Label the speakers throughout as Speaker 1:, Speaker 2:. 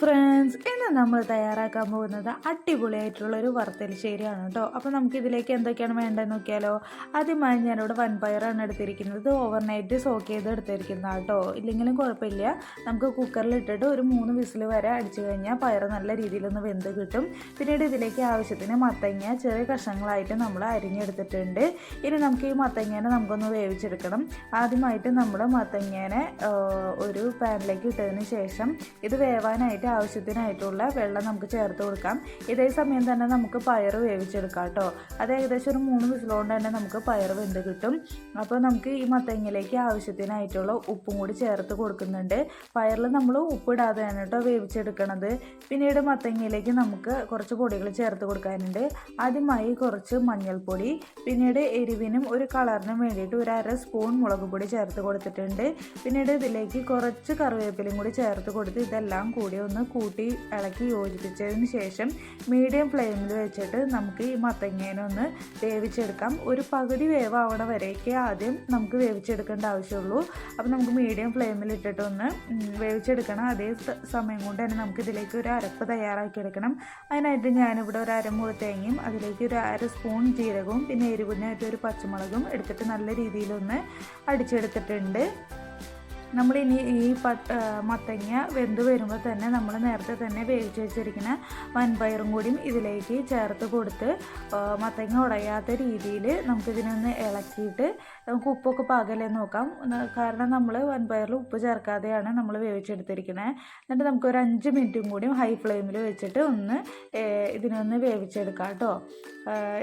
Speaker 1: Friends ഇന്ന് നമ്മൾ തയ്യാറാക്കാൻ പോകുന്നത് അടിപൊളിയായിട്ടുള്ള ഒരു വറുത്തലിശ്ശേരിയാണ് കേട്ടോ അപ്പോൾ നമുക്ക് ഇതിലേക്ക് എന്തൊക്കെയാണ് വേണ്ടതെന്ന് നോക്കിയാലോ? ആദ്യമായി ഞാനിവിടെ വൻപയറാണ് എടുത്തിരിക്കുന്നത്. ഓവർനൈറ്റ് സോക്ക് ചെയ്ത് എടുത്തിരിക്കുന്നത് കേട്ടോ ഇല്ലെങ്കിലും കുഴപ്പമില്ല. നമുക്ക് കുക്കറിൽ ഇട്ടിട്ട് ഒരു മൂന്ന് വിസിൽ വരെ അടിച്ചു കഴിഞ്ഞാൽ പയർ നല്ല രീതിയിലൊന്ന് വെന്ത് കിട്ടും. പിന്നീട് ഇതിലേക്ക് ആവശ്യത്തിന് മത്തങ്ങ ചെറിയ കഷ്ണങ്ങളായിട്ട് നമ്മൾ അരിഞ്ഞെടുത്തിട്ടുണ്ട്. ഇനി നമുക്ക് ഈ മത്തങ്ങേനെ നമുക്കൊന്ന് വേവിച്ചെടുക്കണം. ആദ്യമായിട്ട് നമ്മൾ മത്തങ്ങേനെ ഒരു പാനിലേക്ക് ഇട്ടതിന് ശേഷം ഇത് വേവാനായിട്ട് ആവശ്യത്തിനായിട്ടുള്ള വെള്ളം നമുക്ക് ചേർത്ത് കൊടുക്കാം. ഇതേ സമയം തന്നെ നമുക്ക് പയർ വേവിച്ചെടുക്കാം കേട്ടോ. അത് ഏകദേശം ഒരു മൂന്ന് വിസിലുകൊണ്ട് തന്നെ നമുക്ക് പയർ വെന്ത് കിട്ടും. അപ്പോൾ നമുക്ക് ഈ മത്തങ്ങയിലേക്ക് ആവശ്യത്തിനായിട്ടുള്ള ഉപ്പും കൂടി ചേർത്ത് കൊടുക്കുന്നുണ്ട്. പയറിൽ നമ്മൾ ഉപ്പിടാതെയാണ് കേട്ടോ വേവിച്ചെടുക്കണത്. പിന്നീട് മത്തങ്ങയിലേക്ക് നമുക്ക് കുറച്ച് പൊടികൾ ചേർത്ത് കൊടുക്കാനുണ്ട്. ആദ്യമായി കുറച്ച് മഞ്ഞൾപ്പൊടി പിന്നീട് എരിവിനും ഒരു കളറിനും വേണ്ടിയിട്ട് ഒരു അര സ്പൂൺ മുളക് പൊടി ചേർത്ത് കൊടുത്തിട്ടുണ്ട്. പിന്നീട് ഇതിലേക്ക് കുറച്ച് കറിവേപ്പിലയും കൂടി ചേർത്ത് കൊടുത്ത് ഇതെല്ലാം കൂടി ഒന്ന് കൂട്ടി ഇളക്കി യോജിപ്പിച്ചതിന് ശേഷം മീഡിയം ഫ്ലെയിമിൽ വെച്ചിട്ട് നമുക്ക് ഈ മത്തങ്ങേനെ ഒന്ന് വേവിച്ചെടുക്കാം. ഒരു പകുതി വേവാവണ വരെയൊക്കെ ആദ്യം നമുക്ക് വേവിച്ചെടുക്കേണ്ട ആവശ്യമുള്ളൂ. അപ്പോൾ നമുക്ക് മീഡിയം ഫ്ലെയിമിൽ ഇട്ടിട്ടൊന്ന് വേവിച്ചെടുക്കണം. അതേ സമയം കൊണ്ട് തന്നെ നമുക്ക് ഇതിലേക്ക് ഒരു അരപ്പ് തയ്യാറാക്കി എടുക്കണം അതിനായിട്ട് ഞാനിവിടെ ഒരു അരമുറി തേങ്ങയും അതിലേക്ക് ഒരു അര സ്പൂൺ ജീരകവും പിന്നെ എരിവിനായിട്ട് ഒരു പച്ചമുളകും എടുത്തിട്ട് നല്ല രീതിയിലൊന്ന് അടിച്ചെടുത്തിട്ടുണ്ട്. നമ്മളിനി ഈ പട്ട മത്തങ്ങ വെന്ത് വരുമ്പോൾ തന്നെ നമ്മൾ നേരത്തെ തന്നെ വേവിച്ച് വെച്ചിരിക്കുന്ന വൻപയറും കൂടിയും ഇതിലേക്ക് ചേർത്ത് കൊടുത്ത് മത്തങ്ങ ഉടയാത്ത രീതിയിൽ നമുക്കിതിനൊന്ന് ഇളക്കിയിട്ട് നമുക്ക് ഉപ്പൊക്കെ പകലേ നോക്കാം. കാരണം നമ്മൾ വൻപയറിൽ ഉപ്പ് ചേർക്കാതെയാണ് നമ്മൾ വേവിച്ചെടുത്തിരിക്കുന്നത് എന്നിട്ട് നമുക്ക് ഒരു അഞ്ച് മിനിറ്റും കൂടിയും ഹൈ ഫ്ലെയിമിൽ വെച്ചിട്ട് ഒന്ന് ഇതിനൊന്ന് വേവിച്ചെടുക്കാം കേട്ടോ.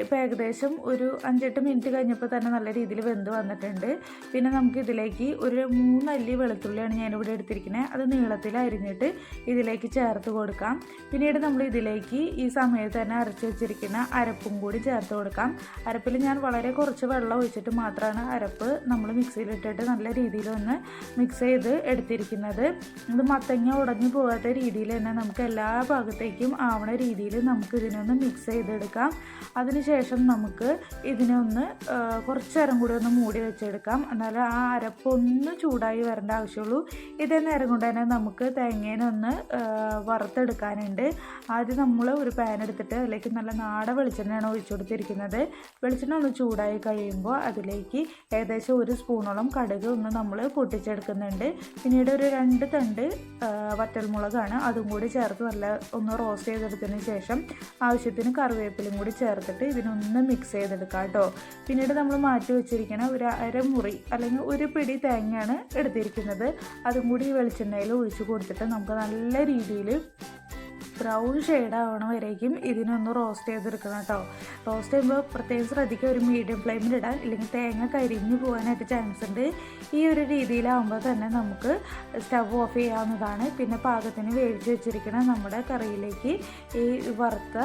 Speaker 1: ഇപ്പോൾ ഏകദേശം ഒരു അഞ്ചെട്ട് മിനിറ്റ് കഴിഞ്ഞപ്പോൾ തന്നെ നല്ല രീതിയിൽ വെന്ത് വന്നിട്ടുണ്ട്. പിന്നെ നമുക്ക് ഇതിലേക്ക് ഒരു മൂന്നല്ലി വെളുത്തുള്ളിയാണ് ഞാനിവിടെ എടുത്തിരിക്കുന്നത്. അത് നീളത്തിൽ അരിഞ്ഞിട്ട് ഇതിലേക്ക് ചേർത്ത് കൊടുക്കാം. പിന്നീട് നമ്മൾ ഇതിലേക്ക് ഈ സമയത്ത് തന്നെ അരച്ച് വെച്ചിരിക്കുന്ന അരപ്പും കൂടി ചേർത്ത് കൊടുക്കാം. അരപ്പിൽ ഞാൻ വളരെ കുറച്ച് വെള്ളം ഒഴിച്ചിട്ട് മാത്രമാണ് അരപ്പ് നമ്മൾ മിക്സിയിലിട്ടിട്ട് നല്ല രീതിയിൽ ഒന്ന് മിക്സ് ചെയ്ത് എടുത്തിരിക്കുന്നത്. ഇത് മത്തങ്ങ ഉടഞ്ഞു പോകാത്ത രീതിയിൽ തന്നെ നമുക്ക് എല്ലാ ഭാഗത്തേക്കും ആവണ രീതിയിൽ നമുക്ക് ഇതിനൊന്ന് മിക്സ് ചെയ്തെടുക്കാം. അതിനുശേഷം നമുക്ക് ഇതിനൊന്ന് കുറച്ച് നേരം കൂടി ഒന്ന് മൂടി വെച്ചെടുക്കാം. എന്നാൽ ആ അരപ്പൊന്ന് ചൂടായി ചൂടായി വരേണ്ട ആവശ്യമുള്ളൂ. ഇതേ നേരം കൊണ്ട് തന്നെ നമുക്ക് തേങ്ങേനെ ഒന്ന് വറുത്തെടുക്കാനുണ്ട്. ആദ്യം നമ്മൾ ഒരു പാൻ എടുത്തിട്ട് അതിലേക്ക് നല്ല നാടൻ വെളിച്ചെണ്ണയാണ് ഒഴിച്ചു കൊടുത്തിരിക്കുന്നത്. വെളിച്ചെണ്ണ ഒന്ന് ചൂടായി കഴിയുമ്പോൾ അതിലേക്ക് ഏകദേശം ഒരു സ്പൂണോളം കടുക് ഒന്ന് നമ്മൾ പൊട്ടിച്ചെടുക്കുന്നുണ്ട്. പിന്നീട് ഒരു രണ്ട് തണ്ട് വറ്റൽമുളകാണ്. അതും കൂടി ചേർത്ത് നല്ല ഒന്ന് റോസ്റ്റ് ചെയ്തെടുത്തതിന് ശേഷം ആവശ്യത്തിന് കറിവേപ്പിലും കൂടി ചേർത്തിട്ട് ഇതിനൊന്ന് മിക്സ് ചെയ്തെടുക്കാം കേട്ടോ. പിന്നീട് നമ്മൾ മാറ്റി വെച്ചിരിക്കുന്ന ഒരു അരമുറി അല്ലെങ്കിൽ ഒരു പിടി തേങ്ങയാണ് എടുത്തിരിക്കുന്നത്. അതും കൂടി മുടി വെളിച്ചെണ്ണയിൽ ഒഴിച്ചു കൊടുത്തിട്ട് നമുക്ക് നല്ല രീതിയിൽ ബ്രൗൺ ഷെയ്ഡ് ആവണ വരേക്കും. ഇതിനൊന്ന് റോസ്റ്റ് ചെയ്തെടുക്കണം കേട്ടോ. റോസ്റ്റ് ചെയ്യുമ്പോൾ പ്രത്യേകം ശ്രദ്ധിക്കുക ഒരു മീഡിയം ഫ്ലെയിമിൽ ഇടാൻ ഇല്ലെങ്കിൽ തേങ്ങ കരിഞ്ഞു പോകാനായിട്ട് ചാൻസ് ഉണ്ട്. ഈ ഒരു രീതിയിലാവുമ്പോൾ തന്നെ നമുക്ക് സ്റ്റവ് ഓഫ് ചെയ്യാവുന്നതാണ്. പിന്നെ പാകത്തിന് വേവിച്ച് വെച്ചിരിക്കണം നമ്മുടെ കറിയിലേക്ക് ഈ വറുത്ത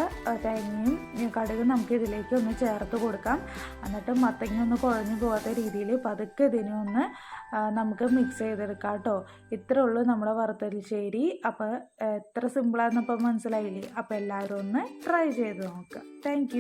Speaker 1: തേങ്ങയും കടുകും നമുക്ക് ഇതിലേക്ക് ഒന്ന് ചേർത്ത് കൊടുക്കാം. എന്നിട്ട് മത്തങ്ങ ഒന്ന് കുഴഞ്ഞു പോകാത്ത രീതിയിൽ പതുക്കെ ഇതിനെ ഒന്ന് നമുക്ക് മിക്സ് ചെയ്തെടുക്കാം കേട്ടോ. ഇത്രേ ഉള്ളൂ നമ്മുടെ വറുത്തരിശ്ശേരി. അപ്പോൾ എത്ര സിമ്പിളാണെന്ന് ഇപ്പം മനസ്സിലായില്ലേ? അപ്പോൾ എല്ലാവരും ഒന്ന് ട്രൈ ചെയ്ത് നോക്കുക താങ്ക്